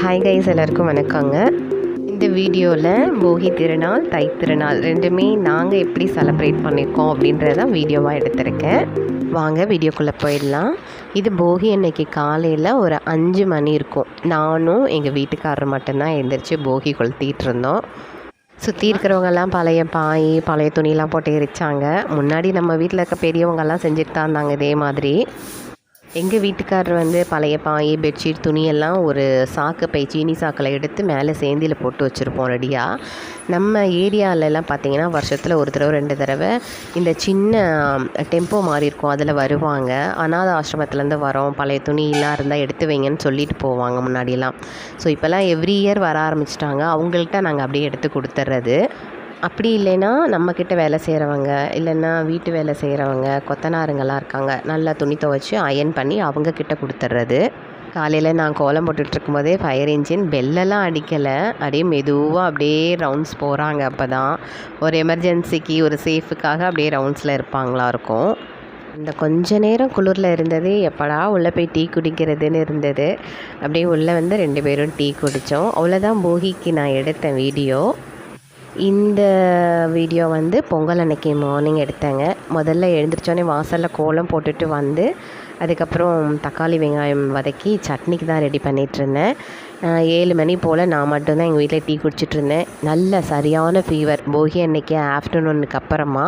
Hi guys எல்லாருக்கும் வணக்கங்க. இந்த வீடியோவில் போகி திருநாள் தை திருநாள் ரெண்டுமே நாங்கள் எப்படி செலப்ரேட் பண்ணியிருக்கோம் அப்படின்றத வீடியோவாக எடுத்திருக்கேன். வாங்க வீடியோக்குள்ளே போயிடலாம். இது போகி அன்னைக்கு காலையில் ஒரு அஞ்சு மணி இருக்கும். நானும் எங்கள் வீட்டுக்காரர் மட்டும்தான் எழுந்திரிச்சு போகி கொளுத்திட்டு இருந்தோம் சுற்றி இருக்கிறவங்கெல்லாம் பழைய பாய் பழைய துணியெல்லாம் போட்டு எரிச்சாங்க. முன்னாடி நம்ம வீட்டில் இருக்க பெரியவங்கெல்லாம் செஞ்சுட்டு தான் இருந்தாங்க இதே மாதிரி. எங்கள் வீட்டுக்காரர் வந்து பழைய பாய் பெட்ஷீட் துணியெல்லாம் ஒரு சாக்கு பை சீனி சாக்கில் எடுத்து மேலே சேந்தியில் போட்டு வச்சுருப்போம் ரெடியாக நம்ம ஏரியாவிலலாம் பார்த்தீங்கன்னா வருஷத்தில் ஒரு தடவை ரெண்டு தடவை இந்த சின்ன டெம்போ மாதிரி இருக்கும். அதில் வருவாங்க. அனாத ஆசிரமத்துலேருந்து வரோம். பழைய துணியெல்லாம் இருந்தால் எடுத்து வைங்கன்னு சொல்லிட்டு போவாங்க முன்னாடியெல்லாம். ஸோ இப்போல்லாம் எவ்ரி இயர் வர ஆரம்பிச்சிட்டாங்க. அவங்கள்ட்ட நாங்கள் அப்படியே எடுத்து கொடுத்துட்றது அப்படி இல்லைன்னா நம்மக்கிட்ட வேலை செய்கிறவங்க இல்லைன்னா வீட்டு வேலை செய்கிறவங்க கொத்தனாருங்கெல்லாம் இருக்காங்க. நல்லா துணி துவைச்சி அயன் பண்ணி அவங்கக்கிட்ட கொடுத்துட்றது காலையில் நான் கோலம் போட்டுட்ருக்கும் போதே ஃபயர் இன்ஜின் பெல்லெல்லாம் அடிக்கலை. அப்படியே மெதுவாக அப்படியே ரவுண்ட்ஸ் போகிறாங்க அப்போ தான் ஒரு எமர்ஜென்சிக்கு ஒரு சேஃபுக்காக அப்படியே ரவுண்ட்ஸில் இருப்பாங்களா இருக்கும். இந்த கொஞ்ச நேரம் குளிரில் இருந்தது எப்படா உள்ளே போய் டீ குடிக்கிறதுன்னு இருந்தது. அப்படியே உள்ளே வந்து ரெண்டு பேரும் டீ குடித்தோம் அவ்வளோதான் போகிக்கு நான் எடுத்தேன் வீடியோ. இந்த வீடியோ வந்து பொங்கல் அன்னைக்கு மார்னிங் எடுத்தேங்க. முதல்ல எழுந்திரிச்சோன்னே வாசலில் கோலம் போட்டுட்டு வந்து அதுக்கப்புறம் தக்காளி வெங்காயம் வதக்கி சட்னிக்கு தான் ரெடி பண்ணிகிட்ருந்தேன் ஏழு மணி போல் நான் மட்டும்தான் எங்கள் வீட்டில் டீ குடிச்சிட்டு இருந்தேன் நல்ல சரியான ஃபீவர் போகி அன்னைக்கு ஆஃப்டர்நூனுக்கு அப்புறமா.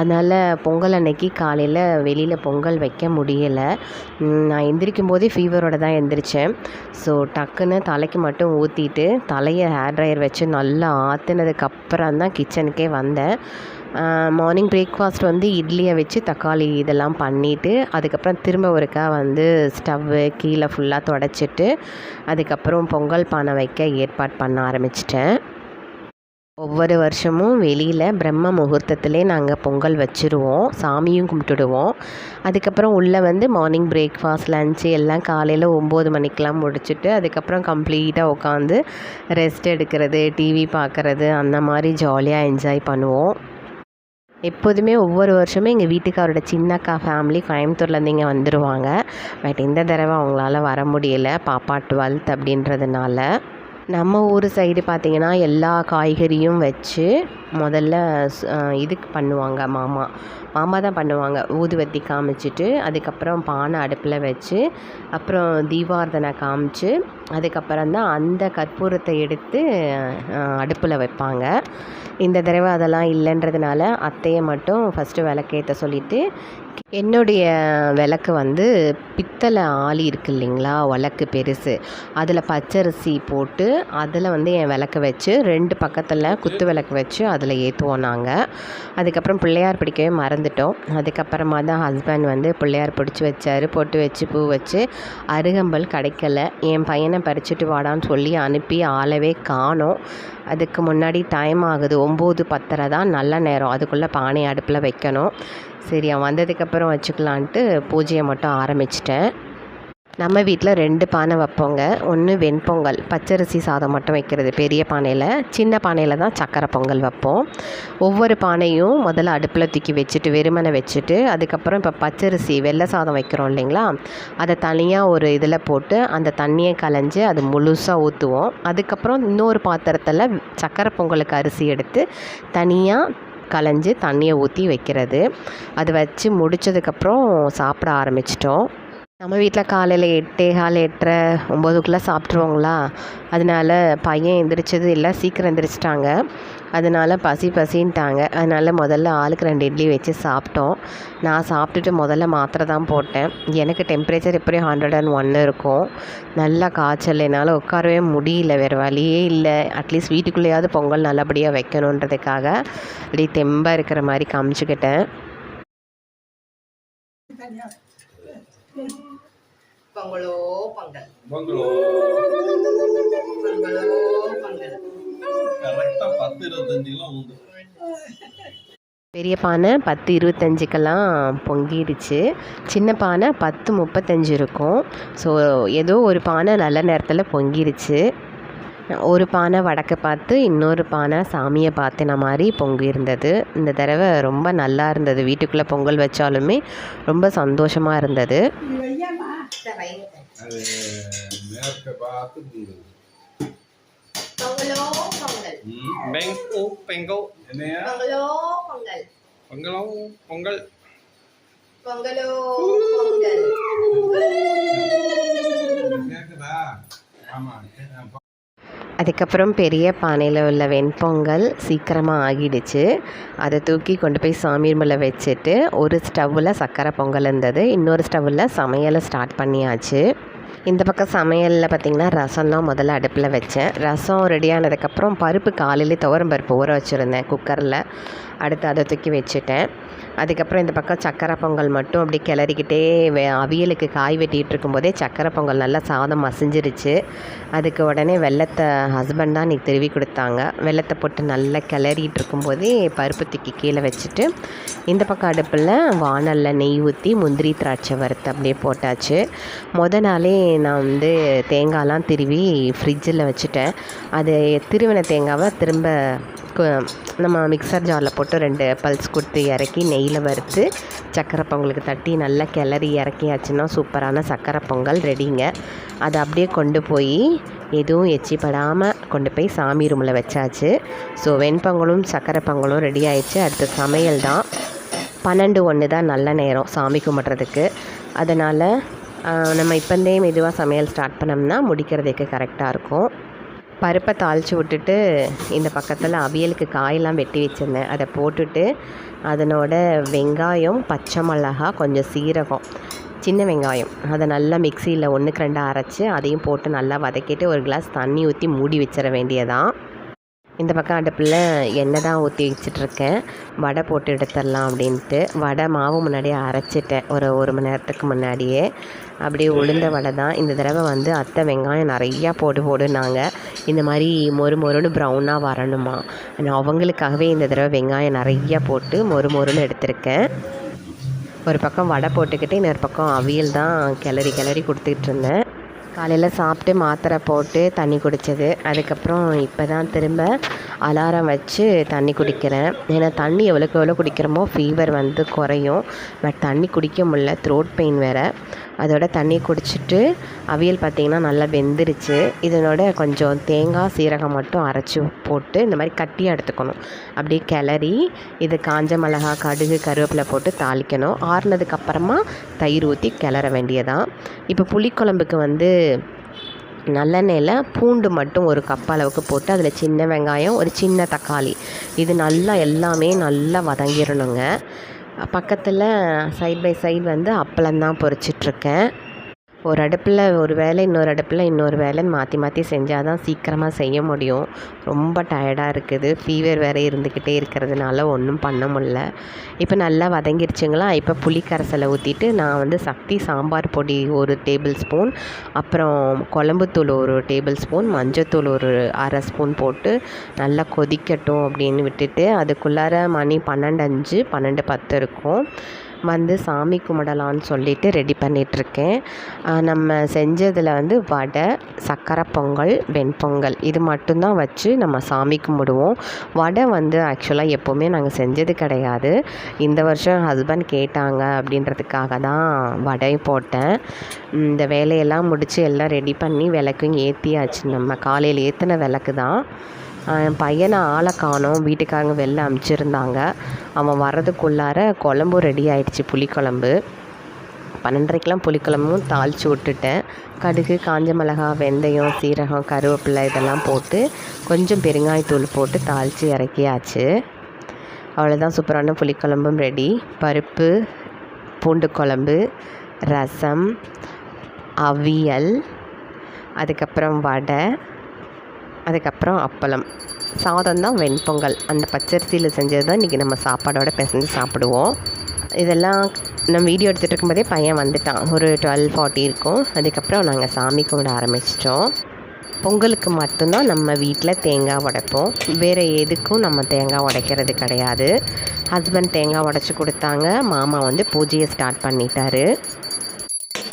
அதனால் பொங்கல் அன்னைக்கு காலையில் வெளியில் பொங்கல் வைக்க முடியலை. நான் எந்திரிக்கும் போதே ஃபீவரோட தான் எந்திரிச்சேன். ஸோ டக்குன்னு தலைக்கு மட்டும் ஊற்றிட்டு தலையை ஹேர் ட்ரையர் வச்சு நல்லா ஆற்றுனதுக்கப்புறம் தான் கிச்சனுக்கே வந்தேன். மார்னிங் பிரேக்ஃபாஸ்ட் வந்து இட்லியை வச்சு தக்காளி இதெல்லாம் பண்ணிவிட்டு அதுக்கப்புறம் திரும்ப ஒருக்கா வந்து ஸ்டவ்வு கீழே ஃபுல்லாக தொடச்சிட்டு அதுக்கப்புறம் பொங்கல் பானை வைக்க ஏற்பாடு பண்ண ஆரம்பிச்சிட்டேன். ஒவ்வொரு வருஷமும் வெளியில் பிரம்ம முகூர்த்தத்திலே நாங்கள் பொங்கல் வச்சுருவோம் சாமியும் கும்பிட்டுடுவோம். அதுக்கப்புறம் உள்ளே வந்து மார்னிங் பிரேக்ஃபாஸ்ட் லஞ்சு எல்லாம் காலையில் ஒம்பது மணிக்கெலாம் முடிச்சுட்டு அதுக்கப்புறம் கம்ப்ளீட்டாக உட்காந்து ரெஸ்ட் எடுக்கிறது டிவி பார்க்குறது அந்த மாதிரி ஜாலியாக என்ஜாய் பண்ணுவோம். எப்போதுமே ஒவ்வொரு வருஷமும் எங்கள் வீட்டுக்காரோட சின்னக்கா ஃபேமிலி கோயம்புத்தூர்லேருந்து இங்கே வந்துடுவாங்க பட் இந்த தடவை அவங்களால வர முடியல. பாப்பா டுவெல்த் அப்படின்றதுனால. நம்ம ஊர் சைடு பார்த்திங்கன்னா எல்லா காய்கறியும் வச்சு முதல்ல இதுக்கு பண்ணுவாங்க மாமா. மாமா தான் பண்ணுவாங்க. ஊதுவத்தி காமிச்சிட்டு அதுக்கப்புறம் பானை அடுப்பில் வச்சு அப்புறம் தீபார்த்தனை காமிச்சு அதுக்கப்புறம் தான் அந்த கற்பூரத்தை எடுத்து அடுப்பில் வைப்பாங்க. இந்த தடவை அதெல்லாம் இல்லைன்றதுனால அத்தையை மட்டும் ஃபஸ்ட்டு விளக்கேற்ற சொல்லிவிட்டு என்னுடைய விளக்கு வந்து பித்தளை ஆளி இருக்கு இல்லைங்களா? விளக்கு பெருசு. அதில் பச்சரிசி போட்டு அதில் வந்து என் விளக்கு வச்சு ரெண்டு பக்கத்தில் குத்து விளக்கு வச்சு அதில் ஏற்றுவோம் நாங்கள் அதுக்கப்புறம் பிள்ளையார் பிடிக்கவே மறந்துட்டோம். அதுக்கப்புறமா தான் ஹஸ்பண்ட் வந்து பிள்ளையார் பிடிச்சி வச்சாரு. பொட்டு வச்சு பூ வச்சு அருகம்பல் கிடைக்கல. என் பையனை பறிச்சுட்டு வாடான்னு சொல்லி அனுப்பி ஆளவே காணோம். அதுக்கு முன்னாடி டைம் ஆகுது. ஒம்பது பத்தரை தான் நல்ல நேரம். அதுக்குள்ளே பானை அடுப்பில் வைக்கணும். சரி அவன் வந்ததுக்கப்புறம் வச்சுக்கலான்ட்டு பூஜையை மட்டும் ஆரம்பிச்சிட்டேன். நம்ம வீட்டில் ரெண்டு பானை வைப்போங்க. ஒன்று வெண்பொங்கல் பச்சரிசி சாதம் மட்டும் வைக்கிறது பெரிய பானையில். சின்ன பானையில் தான் சக்கரை பொங்கல் வைப்போம். ஒவ்வொரு பானையும் முதல்ல அடுப்பில் தூக்கி வச்சுட்டு வெறுமனை வச்சுட்டு அதுக்கப்புறம் இப்போ பச்சரிசி வெள்ளை சாதம் வைக்கிறோம் இல்லைங்களா? அதை தனியாக ஒரு இதில் போட்டு அந்த தண்ணியை கலைஞ்சு அது முழுசாக ஊற்றுவோம் அதுக்கப்புறம் இன்னொரு பாத்திரத்தில் சக்கரை பொங்கலுக்கு அரிசி எடுத்து தனியாக கலைஞ்சு தண்ணியை ஊற்றி வைக்கிறது. அது வச்சு முடிச்சதுக்கப்புறம் சாப்பிட ஆரம்பிச்சிட்டோம். நம்ம வீட்டில் காலையில் எட்டே கால் எட்டரை ஒம்போதுக்குள்ளே சாப்பிட்ருவோங்களா அதனால பையன் எந்திரிச்சது இல்லை சீக்கிரம் எந்திரிச்சிட்டாங்க. அதனால பசி பசின்ட்டாங்க. அதனால முதல்ல ஆளுக்கு ரெண்டு இட்லி வச்சு சாப்பிட்டோம். நான் சாப்பிட்டுட்டு முதல்ல மாத்திரை தான் போட்டேன். எனக்கு டெம்பரேச்சர் எப்படியும் ஹண்ட்ரட் அண்ட் ஒன்று இருக்கும் நல்லா காய்ச்சல் என்னால் உட்காரவே முடியல. வேறு வழியே இல்லை. அட்லீஸ்ட் வீட்டுக்குள்ளேயாவது பொங்கல் நல்லபடியாக வைக்கணுன்றதுக்காக அப்படி தெம்பாக இருக்கிற மாதிரி காமிச்சுக்கிட்டேன். பொங்கல் பங்களோ பொங்கலோ. பத்து உண்டு. பெரிய பானை பத்து இருபத்தஞ்சுக்கெல்லாம் பொங்கிடுச்சு. சின்ன பானை பத்து முப்பத்தஞ்சு இருக்கும். ஸோ ஏதோ ஒரு பானை நல்ல நேரத்தில் பொங்கிடுச்சு. ஒரு பானை வடக்க பார்த்து இன்னொரு பானை சாமியை பார்த்தின மாதிரி பொங்கி இருந்தது இந்த தடவை ரொம்ப நல்லா இருந்தது. வீட்டுக்குள்ளே பொங்கல் வச்சாலுமே ரொம்ப சந்தோஷமாக இருந்தது. அது மேற்க பார்த்து பொங்கல் பொங்கலோ பொங்கல். ம். பெங்கோ பெங்கோ என்னையா? பொங்கலோ. பொங்கல் பொங்கலோ. பொங்கல் பொங்கலோ பொங்கல். கேக்குதா? ஆமா அதுக்கப்புறம் பெரிய பானையில் உள்ள வெண்பொங்கல் சீக்கிரமாக ஆகிடுச்சு. அதை தூக்கி கொண்டு போய் சாமி மேலே வச்சுட்டு ஒரு ஸ்டவ்வில் சக்கரை பொங்கல் இருந்தது. இன்னொரு ஸ்டவ்வில் சமையலை ஸ்டார்ட் பண்ணியாச்சு. இந்த பக்கம் சமையலில் பார்த்திங்கன்னா ரசம் தான் முதல்ல அடுப்பில் வச்சேன். ரசம் ரெடி ஆனதுக்கப்புறம் பருப்பு காலையிலே துவரம் பருப்பு ஊற வச்சுருந்தேன் குக்கரில். அடுத்து அதை தூக்கி வச்சுட்டேன். அதுக்கப்புறம் இந்த பக்கம் சக்கரை பொங்கல் மட்டும் அப்படி கிளறிக்கிட்டே வே அவியலுக்கு காய் வெட்டிகிட்டு இருக்கும்போதே சக்கரை பொங்கல் நல்லா சாதம் மசிஞ்சிருச்சு. அதுக்கு உடனே வெள்ளத்தை ஹஸ்பண்ட் தான் இன்றைக்கி திருவி கொடுத்தாங்க. வெள்ளத்தை போட்டு நல்லா கிளறிட்டு இருக்கும்போதே பருப்பு தூக்கி கீழே வச்சுட்டு இந்த பக்கம் அடுப்பில் வானலில் நெய் ஊற்றி முந்திரி திராட்சை வறுத்து அப்படியே போட்டாச்சு. மொதல் நாளே நான் வந்து தேங்காய்லாம் திருவி ஃப்ரிட்ஜில் வச்சுட்டேன். அது திருவின தேங்காவை திரும்ப நம்ம மிக்சர் ஜாரில் போட்டு ரெண்டு பல்ஸ் கொடுத்து இறக்கி நெய்யில் வறுத்து சக்கரை பொங்கலுக்கு தட்டி நல்லா கிளறி இறக்கியாச்சுன்னா சூப்பரான சக்கரை பொங்கல் ரெடிங்க. அதை அப்படியே கொண்டு போய் எதுவும் எச்சிப்படாமல் கொண்டு போய் சாமி ரூமில் வச்சாச்சு. ஸோ வெண்பொங்கலும் சக்கரை பொங்கலும் ரெடி ஆயிடுச்சு. அடுத்து சமையல் தான். பன்னெண்டு ஒன்று தான் நல்ல நேரம் சாமி கும்பிட்றதுக்கு. அதனால் நம்ம இப்போந்தே மெதுவாக சமையல் ஸ்டார்ட் பண்ணோம்னா முடிக்கிறதுக்கு கரெக்டாக இருக்கும். பருப்பை தாளித்து விட்டுட்டு இந்த பக்கத்தில் அவியலுக்கு காயெல்லாம் வெட்டி வச்சுருந்தேன். அதை போட்டுட்டு அதனோட வெங்காயம் பச்சை மிளகா கொஞ்சம் சீரகம் சின்ன வெங்காயம். அதை நல்லா மிக்சியில் ஒன்றுக்கு ரெண்டாக அரைச்சி அதையும் போட்டு நல்லா வதக்கிட்டு ஒரு கிளாஸ் தண்ணி ஊற்றி மூடி வச்சிட வேண்டியதான் இந்த பக்கம் அடுப்பில் எண்ணெய் தான் ஊற்றி வச்சிட்ருக்கேன் வடை போட்டு எடுத்துடலாம் அப்படின்ட்டு. வடை மாவு முன்னாடியே அரைச்சிட்டேன். ஒரு ஒரு மணி நேரத்துக்கு முன்னாடியே. அப்படியே உளுந்த வடை தான் இந்த தடவை வந்து அத்தை வெங்காயம் நிறையா போட்டு போடுனாங்க. இந்த மாதிரி மொறு மொறுன்னு ப்ரௌனாக வரணுமா? நான் அவங்களுக்காகவே இந்த தடவை வெங்காயம் நிறையா போட்டு மொறு மொறுன்னு எடுத்திருக்கேன். ஒரு பக்கம் வடை போட்டுக்கிட்டு இன்னொரு பக்கம் அவியல் தான் கிளறி கிளறி கொடுத்துக்கிட்டு இருந்தேன். காலையில் சாப்பிட்டு மாத்திரை போட்டு தண்ணி குடித்தது அதுக்கப்புறம் இப்போ தான் திரும்ப அலாரம் வச்சு தண்ணி குடிக்கிறேன். ஏன்னா தண்ணி எவ்வளோக்கு எவ்வளோ குடிக்கிறோமோ ஃபீவர் வந்து குறையும். பட் தண்ணி குடிக்க முடில த்ரோட் பெயின் வேறு. அதோட தண்ணி குடிச்சிட்டு அவியல் பார்த்திங்கன்னா நல்லா வெந்துருச்சு. இதனோட கொஞ்சம் தேங்காய் சீரகம் மட்டும் அரைச்சி போட்டு இந்த மாதிரி கட்டியாக எடுத்துக்கணும். அப்படியே கிளறி இது காஞ்ச மிளகா கடுகு கருவேப்பிலை போட்டு தாளிக்கணும். ஆறுனதுக்கப்புறமா தயிர் ஊற்றி கிளற வேண்டியதான் இப்போ புளிக்குழம்புக்கு வந்து நல்லெண்ணெயில் பூண்டு மட்டும் ஒரு கப் அளவுக்கு போட்டு அதில் சின்ன வெங்காயம் ஒரு சின்ன தக்காளி. இது நல்லா எல்லாமே நல்லா வதங்கிடணுங்க பக்கத்தில் சைட் பை சைடு வந்து அப்பளம்தான் பொரிச்சிட்ருக்கேன். ஒரு அடுப்பில் ஒரு வேலை இன்னொரு அடுப்பில் இன்னொரு வேலைன்னு மாற்றி மாற்றி செஞ்சால் தான் சீக்கிரமாக செய்ய முடியும். ரொம்ப டயர்டாக இருக்குது. ஃபீவர் வேறு இருந்துக்கிட்டே இருக்கிறதுனால ஒன்றும் பண்ண முடில இப்போ நல்லா வதங்கிருச்சுங்களா? இப்போ புளி கரைசலை ஊற்றிட்டு நான் வந்து சக்தி சாம்பார் பொடி ஒரு டேபிள் ஸ்பூன் அப்புறம் குழம்புத்தூள் ஒரு டேபிள் ஸ்பூன் மஞ்சத்தூள் ஒரு அரை ஸ்பூன் போட்டு நல்லா கொதிக்கட்டும் அப்படின்னு விட்டுட்டு அதுக்குள்ளார மணி பன்னெண்டு அஞ்சு பன்னெண்டு பத்து இருக்கும். வந்து சாமி கும்பிடலான்னு சொல்லிட்டு ரெடி பண்ணிகிட்ருக்கேன் நம்ம செஞ்சதில் வந்து வடை சக்கரை பொங்கல் வெண்பொங்கல் இது மட்டும்தான் வச்சு நம்ம சாமி கும்பிடுவோம். வடை வந்து ஆக்சுவலாக எப்போவுமே நாங்கள் செஞ்சது கிடையாது. இந்த வருஷம் ஹஸ்பண்ட் கேட்டாங்க அப்படின்றதுக்காக தான் வடை போட்டேன். இந்த வேலையெல்லாம் முடித்து எல்லாம் ரெடி பண்ணி விளக்கும் ஏற்றியாச்சு நம்ம காலையில் ஏற்றின விளக்கு தான் என் பையனை ஆளை காணோம். வீட்டுக்காரங்க வெளில அமிச்சிருந்தாங்க. அவன் வர்றதுக்குள்ளார குழம்பும் ரெடி ஆயிடுச்சு புளிக்குழம்பு. பன்னெண்டரைக்கெலாம் புளிக்குழம்பும் தாளித்து விட்டுட்டேன். கடுகு காஞ்ச மிளகா வெந்தயம் சீரகம் கருவேப்பிலை இதெல்லாம் போட்டு கொஞ்சம் பெருங்காயத்தூள் போட்டு தாளித்து இறக்கியாச்சு. அவ்வளோதான் சூப்பரான புளிக்குழம்பும் ரெடி பருப்பு பூண்டு குழம்பு ரசம் அவியல் அதுக்கப்புறம் வடை. அதுக்கப்புறம் அப்பளம். சாதம் தான் வெண்பொங்கல் அந்த பச்சரிசியில் செஞ்சது தான் இன்றைக்கி நம்ம சாப்பாடோட பிசைஞ்சு சாப்பிடுவோம். இதெல்லாம் நம்ம வீடியோ எடுத்துகிட்டு இருக்கும்போதே பையன் வந்துட்டான். ஒரு டுவெல் ஃபார்ட்டி இருக்கும். அதுக்கப்புறம் நாங்கள் சாமி கும்பிட ஆரம்பிச்சிட்டோம். பொங்கலுக்கு மட்டும்தான் நம்ம வீட்டில் தேங்காய் உடைப்போம். வேறு எதுக்கும் நம்ம தேங்காய் உடைக்கிறது கிடையாது. ஹஸ்பண்ட் தேங்காய் உடைச்சி கொடுத்தாங்க. மாமா வந்து பூஜையை ஸ்டார்ட் பண்ணிட்டாரு.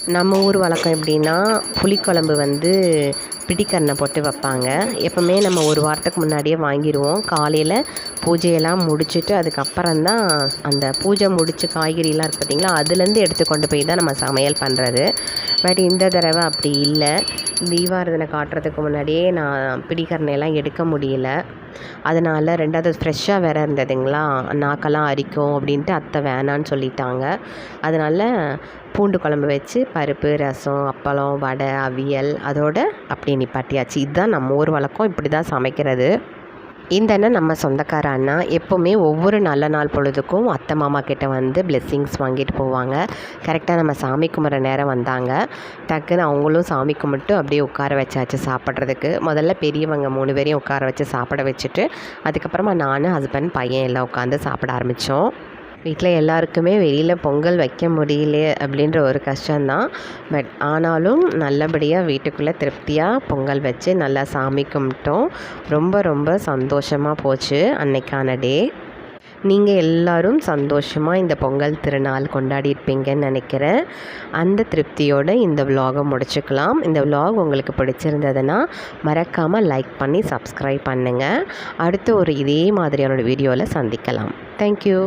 நம்ம ஊர் வழக்கம் எப்படின்னா புளிக்குழம்பு வந்து பிடிக்கரணை போட்டு வைப்பாங்க. எப்போவுமே நம்ம ஒரு வாரத்துக்கு முன்னாடியே வாங்கிடுவோம் காலையில் பூஜையெல்லாம் முடிச்சுட்டு அதுக்கப்புறம் தான் அந்த பூஜை முடித்து காய்கறிலாம் இருக்குது பார்த்திங்களா அதுலேருந்து எடுத்து கொண்டு போய் தான் நம்ம சமையல் பண்ணுறது பட் இந்த தடவை அப்படி இல்லை. தீபாரதனை காட்டுறதுக்கு முன்னாடியே நான் பிடிக்கரணையெல்லாம் எடுக்க முடியல. அதனால் ரெண்டாவது ஃப்ரெஷ்ஷாக வேறு இருந்ததுங்களா நாக்கெல்லாம் அரிக்கும் அப்படின்ட்டு அத்தை வேணான்னு சொல்லிட்டாங்க. அதனால் பூண்டு குழம்பு வச்சு பருப்பு ரசம் அப்பளம் வடை அவியல் அதோட அப்படியே நிப்பாட்டியாச்சு. இதுதான் நம்ம ஊர் வழக்கம். இப்படி தான் சமைக்கிறது. இந்த அண்ணன் நம்ம சொந்தக்கார அண்ணா. எப்போவுமே ஒவ்வொரு நல்ல நாள் பொழுதுக்கும் அத்தை மாமா கிட்ட வந்து பிளெஸ்ஸிங்ஸ் வாங்கிட்டு போவாங்க. கரெக்டாக நம்ம சாமி கும்பிட்ற நேரம் வந்தாங்க. டக்குன்னு அவங்களும் சாமி கும்பிட்டு அப்படியே உட்கார வச்சாச்சு சாப்பிட்றதுக்கு. முதல்ல பெரியவங்க மூணு பேரையும் உட்கார வச்சு சாப்பிட வச்சுட்டு அதுக்கப்புறமா நான் ஹஸ்பண்ட் பையன் எல்லாம் உட்காந்து சாப்பிட ஆரம்பித்தோம் வீட்டில் எல்லாருக்குமே வெளியில் பொங்கல் வைக்க முடியல அப்படின்ற ஒரு கஷ்டம்தான். பட் ஆனாலும் நல்லபடியாக வீட்டுக்குள்ளே திருப்தியாக பொங்கல் வச்சு நல்லா சாமி கும்பிட்டோம். ரொம்ப ரொம்ப சந்தோஷமாக போச்சு அன்னைக்கான டே. நீங்கள் எல்லாரும் சந்தோஷமாக இந்த பொங்கல் திருநாள் கொண்டாடியிருப்பீங்கன்னு நினைக்கிறேன். அந்த திருப்தியோடு இந்த விலாகை முடிச்சுக்கலாம். இந்த விலாக் உங்களுக்கு பிடிச்சிருந்ததுன்னா மறக்காமல் லைக் பண்ணி சப்ஸ்கிரைப் பண்ணுங்கள் அடுத்து ஒரு இதே மாதிரியான வீடியோவில் சந்திக்கலாம். தேங்க்யூ